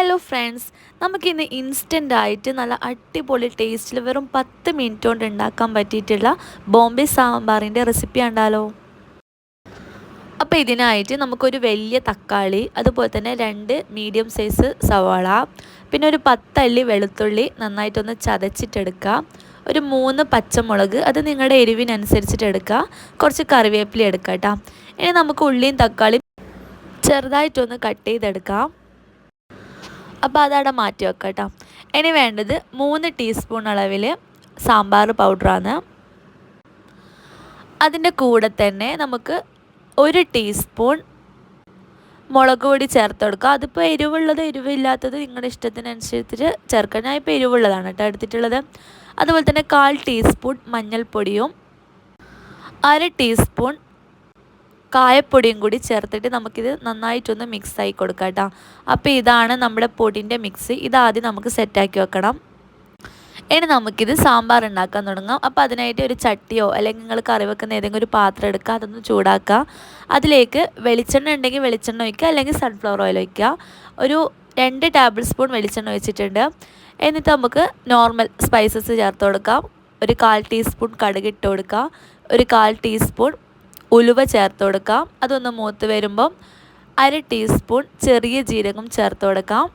Hello friends നമുക്കിന്ന് instant ആയിട്ട് നല്ല അടിപൊളി ടേസ്റ്റിൽ വെറും പത്ത് മിനിറ്റ് കൊണ്ട് ഉണ്ടാക്കാൻ പറ്റിയിട്ടുള്ള ബോംബെ സാമ്പാറിന്റെ റെസിപ്പി ഉണ്ടല്ലോ അപ്പോൾ ഇതിനായിട്ട് നമുക്കൊരു വലിയ തക്കാളി അതുപോലെ തന്നെ രണ്ട് മീഡിയം സൈസ് സവാള പിന്നെ ഒരു പത്തല്ലി വെളുത്തുള്ളി നന്നായിട്ടൊന്ന് ചതച്ചിട്ടെടുക്കുക. ഒരു മൂന്ന് പച്ചമുളക് അത് നിങ്ങളുടെ എരിവിനനുസരിച്ചിട്ട് എടുക്കുക. കുറച്ച് കറിവേപ്പില എടുക്കാം കേട്ടോ ഇനി നമുക്ക് ഉള്ളിയും തക്കാളിയും ചെറുതായിട്ടൊന്ന് കട്ട് ചെയ്തെടുക്കാം. അപ്പോൾ അതവിടെ മാറ്റി വെക്കാം കേട്ടോ ഇനി വേണ്ടത് മൂന്ന് ടീസ്പൂൺ അളവിൽ സാമ്പാർ പൗഡറാണ്. അതിന്റെ കൂടെ തന്നെ നമുക്ക് ഒരു ടീസ്പൂൺ മുളക് പൊടി ചേർത്ത് കൊടുക്കുക. അതിപ്പോൾ എരിവുള്ളത് എരിവില്ലാത്തത് നിങ്ങളുടെ ഇഷ്ടത്തിനനുസരിച്ച് ചേർക്കാം. ഞാൻ ഇപ്പോൾ എരിവുള്ളതാണ് കേട്ടോ എടുത്തിട്ടുള്ളത്. അതുപോലെ തന്നെ കാൽ ടീസ്പൂൺ മഞ്ഞൾപ്പൊടിയും അര ടീസ്പൂൺ കായപ്പൊടിയും കൂടി ചേർത്തിട്ട് നമുക്കിത് നന്നായിട്ടൊന്ന് മിക്സ് ആയി കൊടുക്കാം കേട്ടോ അപ്പോൾ ഇതാണ് നമ്മുടെ പൊടിന്റെ മിക്സ് ഇതാദ്യം നമുക്ക് സെറ്റാക്കി വെക്കണം. ഇനി നമുക്കിത് സാമ്പാർ ഉണ്ടാക്കാൻ തുടങ്ങാം. അപ്പോൾ അതിനായിട്ട് ഒരു ചട്ടിയോ അല്ലെങ്കിൽ നിങ്ങൾ കറി വെക്കുന്ന ഏതെങ്കിലും ഒരു പാത്രം എടുക്കുക. അതൊന്ന് ചൂടാക്കുക. അതിലേക്ക് വെളിച്ചെണ്ണ ഉണ്ടെങ്കിൽ വെളിച്ചെണ്ണ ഒഴിക്കുക. അല്ലെങ്കിൽ സൺഫ്ലവർ ഓയിൽ ഒഴിക്കുക. ഒരു രണ്ട് ടേബിൾ സ്പൂൺ വെളിച്ചെണ്ണ ഒഴിച്ചിട്ടുണ്ട്. എന്നിട്ട് നമുക്ക് നോർമൽ സ്പൈസസ് ചേർത്ത് കൊടുക്കാം. ഒരു കാൽ ടീസ്പൂൺ കടുക് ഇട്ട് കൊടുക്കുക. ഒരു കാൽ ടീസ്പൂൺ ഉലുവ ചേർത്ത് കൊടുക്കാം. അതൊന്ന് മൂത്ത് വരുമ്പം അര ടീസ്പൂൺ ചെറിയ ജീരകം ചേർത്ത് കൊടുക്കാം.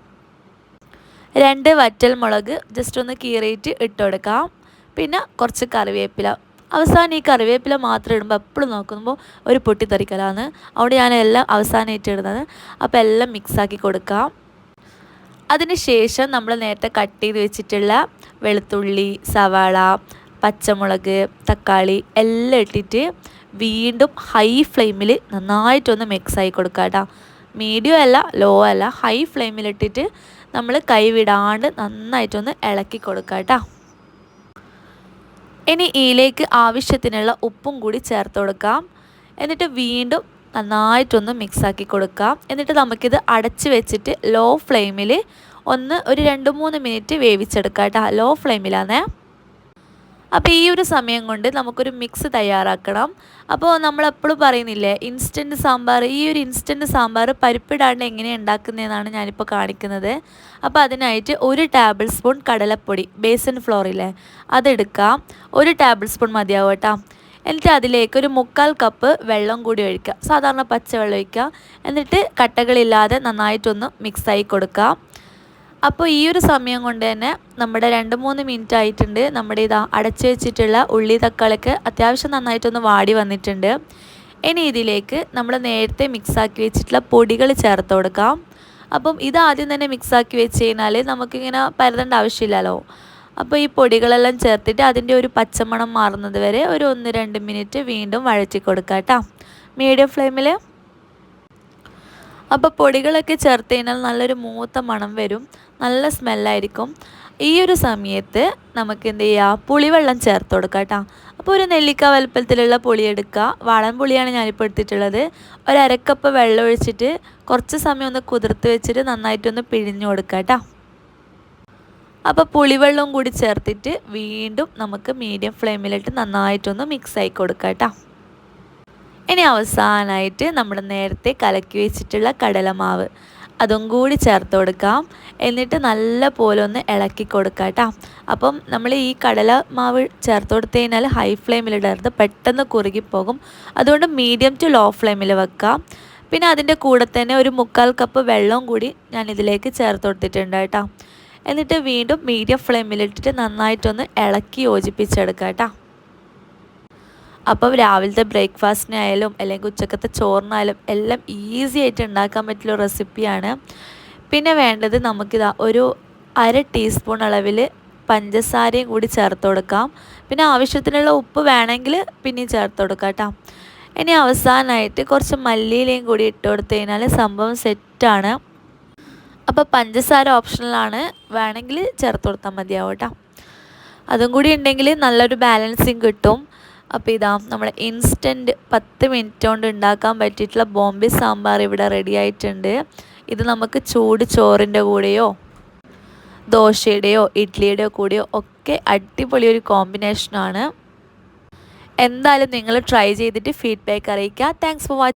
രണ്ട് വറ്റൽ മുളക് ജസ്റ്റ് ഒന്ന് കീറിയിട്ട് ഇട്ട് കൊടുക്കാം. പിന്നെ കുറച്ച് കറിവേപ്പില. അവസാനം ഈ കറിവേപ്പില മാത്രം ഇടുമ്പോൾ എപ്പോഴും നോക്കുമ്പോൾ ഒരു പൊട്ടിത്തെറിക്കലാണ്. അവിടെ ഞാൻ എല്ലാം അവസാനമായിട്ട് ഇടുന്നത് അപ്പോൾ എല്ലാം മിക്സാക്കി കൊടുക്കാം. അതിന് ശേഷം നമ്മൾ നേരത്തെ കട്ട് ചെയ്ത് വെച്ചിട്ടുള്ള വെളുത്തുള്ളി സവാള പച്ചമുളക് തക്കാളി എല്ലാം ഇട്ടിട്ട് വീണ്ടും ഹൈ ഫ്ലെയിമിൽ നന്നായിട്ടൊന്ന് മിക്സ് ആയി കൊടുക്കുക കേട്ടോ. മീഡിയം അല്ല ലോ അല്ല ഹൈ ഫ്ലെയിമിലിട്ടിട്ട് നമ്മൾ കൈവിടാണ്ട് നന്നായിട്ടൊന്ന് ഇളക്കി കൊടുക്കുക കേട്ടോ. ഇനി ഇതിലേക്ക് ആവശ്യത്തിനുള്ള ഉപ്പും കൂടി ചേർത്ത് കൊടുക്കാം. എന്നിട്ട് വീണ്ടും നന്നായിട്ടൊന്ന് മിക്സാക്കി കൊടുക്കാം. എന്നിട്ട് നമുക്കിത് അടച്ച് വെച്ചിട്ട് ലോ ഫ്ലെയിമിൽ ഒന്ന് ഒരു രണ്ട് മൂന്ന് മിനിറ്റ് വേവിച്ചെടുക്കാം കേട്ടോ. ലോ ഫ്ലെയിമിലാണേ അപ്പോൾ ഈ ഒരു സമയം കൊണ്ട് നമുക്കൊരു മിക്സ് തയ്യാറാക്കണം. അപ്പോൾ നമ്മളെപ്പോഴും പറയുന്നില്ലേ ഇൻസ്റ്റന്റ് സാമ്പാർ ഈ ഒരു ഇൻസ്റ്റന്റ് സാമ്പാർ പരിപ്പിടാണ്ട് എങ്ങനെ ഉണ്ടാക്കുന്നതെന്നാണ് ഞാനിപ്പോൾ കാണിക്കുന്നത്. അപ്പോൾ അതിനായിട്ട് ഒരു ടേബിൾ സ്പൂൺ കടലപ്പൊടി ബേസൻ ഫ്ലോറിലെ അതെടുക്കാം. ഒരു ടേബിൾ സ്പൂൺ മതിയാവും കേട്ടോ. എന്നിട്ട് അതിലേക്ക് ഒരു മുക്കാൽ കപ്പ് വെള്ളം കൂടി ഒഴിക്കുക. സാധാരണ പച്ചവെള്ളം ഒഴിക്കുക. എന്നിട്ട് കട്ടകളില്ലാതെ നന്നായിട്ടൊന്ന് മിക്സായി കൊടുക്കുക അപ്പോൾ ഈ ഒരു സമയം കൊണ്ട് തന്നെ നമ്മുടെ രണ്ട് മൂന്ന് മിനിറ്റ് ആയിട്ടുണ്ട്. നമ്മുടെ ഇതാ അടച്ചു വെച്ചിട്ടുള്ള ഉള്ളി തക്കാളിക്ക് അത്യാവശ്യം നന്നായിട്ടൊന്ന് വാടി വന്നിട്ടുണ്ട്. ഇനി ഇതിലേക്ക് നമ്മൾ നേരത്തെ മിക്സാക്കി വെച്ചിട്ടുള്ള പൊടികൾ ചേർത്ത് കൊടുക്കാം. അപ്പം ഇത് ആദ്യം തന്നെ മിക്സാക്കി വെച്ച് കഴിഞ്ഞാൽ നമുക്കിങ്ങനെ പരതേണ്ട ആവശ്യമില്ലല്ലോ. അപ്പോൾ ഈ പൊടികളെല്ലാം ചേർത്തിട്ട് അതിന്റെ ഒരു പച്ചമണം മാറുന്നത് വരെ ഒരു ഒന്ന് രണ്ട് മിനിറ്റ് വീണ്ടും വഴറ്റി കൊടുക്കാം കേട്ടോ. മീഡിയം ഫ്ലെയിമിൽ അപ്പോൾ പൊടികളൊക്കെ ചേർത്ത് കഴിഞ്ഞാൽ നല്ലൊരു മൂത്ത മണം വരും നല്ല സ്മെല്ലായിരിക്കും. ഈ ഒരു സമയത്ത് നമുക്ക് എന്ത് ചെയ്യുക പുളിവെള്ളം ചേർത്ത് കൊടുക്കുക കേട്ടോ. അപ്പോൾ ഒരു നെല്ലിക്ക വലുപ്പത്തിലുള്ള പുളി എടുക്കുക. വാളൻ പുളിയാണ് ഞാനിപ്പോൾ എടുത്തിട്ടുള്ളത്. ഒരു വെള്ളം ഒഴിച്ചിട്ട് കുറച്ച് സമയം ഒന്ന് കുതിർത്ത് വെച്ചിട്ട് നന്നായിട്ടൊന്ന് പിഴിഞ്ഞു കൊടുക്കുക കേട്ടോ. അപ്പോൾ പുളിവെള്ളവും കൂടി ചേർത്തിട്ട് വീണ്ടും നമുക്ക് മീഡിയം ഫ്ലെയിമിലിട്ട് നന്നായിട്ടൊന്ന് മിക്സ് ആയി കൊടുക്കുക കേട്ടോ. ഇനി അവസാനമായിട്ട് നമ്മൾ നേരത്തെ കലക്കി വെച്ചിട്ടുള്ള കടലമാവ്. അതും കൂടി ചേർത്ത് കൊടുക്കാം. എന്നിട്ട് നല്ല പോലെ ഒന്ന് ഇളക്കി കൊടുക്കാം കേട്ടോ. അപ്പം നമ്മൾ ഈ കടല മാവ് ചേർത്ത് കൊടുത്തു കഴിഞ്ഞാൽ ഹൈ ഫ്ലെയിമിലിടരുത് പെട്ടെന്ന് കുറുകിപ്പോകും. അതുകൊണ്ട് മീഡിയം ടു ലോ ഫ്ലെയിമിൽ വെക്കാം. പിന്നെ അതിന്റെ കൂടെ തന്നെ ഒരു മുക്കാൽ കപ്പ് വെള്ളവും കൂടി ഞാൻ ഇതിലേക്ക് ചേർത്ത് കൊടുത്തിട്ടുണ്ട് കേട്ടോ. എന്നിട്ട് വീണ്ടും മീഡിയം ഫ്ലെയിമിലിട്ടിട്ട് നന്നായിട്ടൊന്ന് ഇളക്കി യോജിപ്പിച്ചെടുക്കാം കേട്ടോ. അപ്പം രാവിലത്തെ ബ്രേക്ക്ഫാസ്റ്റിനായാലും അല്ലെങ്കിൽ ഉച്ചക്കത്തെ ചോറിനായാലും എല്ലാം ഈസി ആയിട്ട് ഉണ്ടാക്കാൻ പറ്റുന്ന റെസിപ്പിയാണ് പിന്നെ വേണ്ടത് നമുക്കിതാ ഒരു അര ടീസ്പൂൺ അളവിൽ പഞ്ചസാരയും കൂടി ചേർത്ത് കൊടുക്കാം. പിന്നെ ആവശ്യത്തിനുള്ള ഉപ്പ് വേണമെങ്കിൽ പിന്നെയും ചേർത്ത് കൊടുക്കാം കേട്ടോ. ഇനി അവസാനമായിട്ട് കുറച്ച് മല്ലിയിലയും കൂടി ഇട്ട് കൊടുത്തു കഴിഞ്ഞാൽ സംഭവം സെറ്റാണ് അപ്പോൾ പഞ്ചസാര ഓപ്ഷണലാണ് വേണമെങ്കിൽ ചേർത്ത് കൊടുത്താൽ മതിയാവും കേട്ടോ. അതും കൂടി ഉണ്ടെങ്കിൽ നല്ലൊരു ബാലൻസിങ് കിട്ടും. അപ്പോൾ ഇതാ നമ്മുടെ ഇൻസ്റ്റന്റ് പത്ത് മിനിറ്റ് കൊണ്ട് ഉണ്ടാക്കാൻ പറ്റിയിട്ടുള്ള ബോംബെ സാമ്പാർ ഇവിടെ റെഡി ആയിട്ടുണ്ട്. ഇത് നമുക്ക് ചൂട് ചോറിന്റെ കൂടെയോ ദോശയുടെയോ ഇഡ്ഡലിയുടെയോ കൂടെയോ ഒക്കെ അടിപൊളി ഒരു കോമ്പിനേഷനാണ് എന്തായാലും നിങ്ങൾ ട്രൈ ചെയ്തിട്ട് ഫീഡ്ബാക്ക് അറിയിക്കുക. Thanks for watching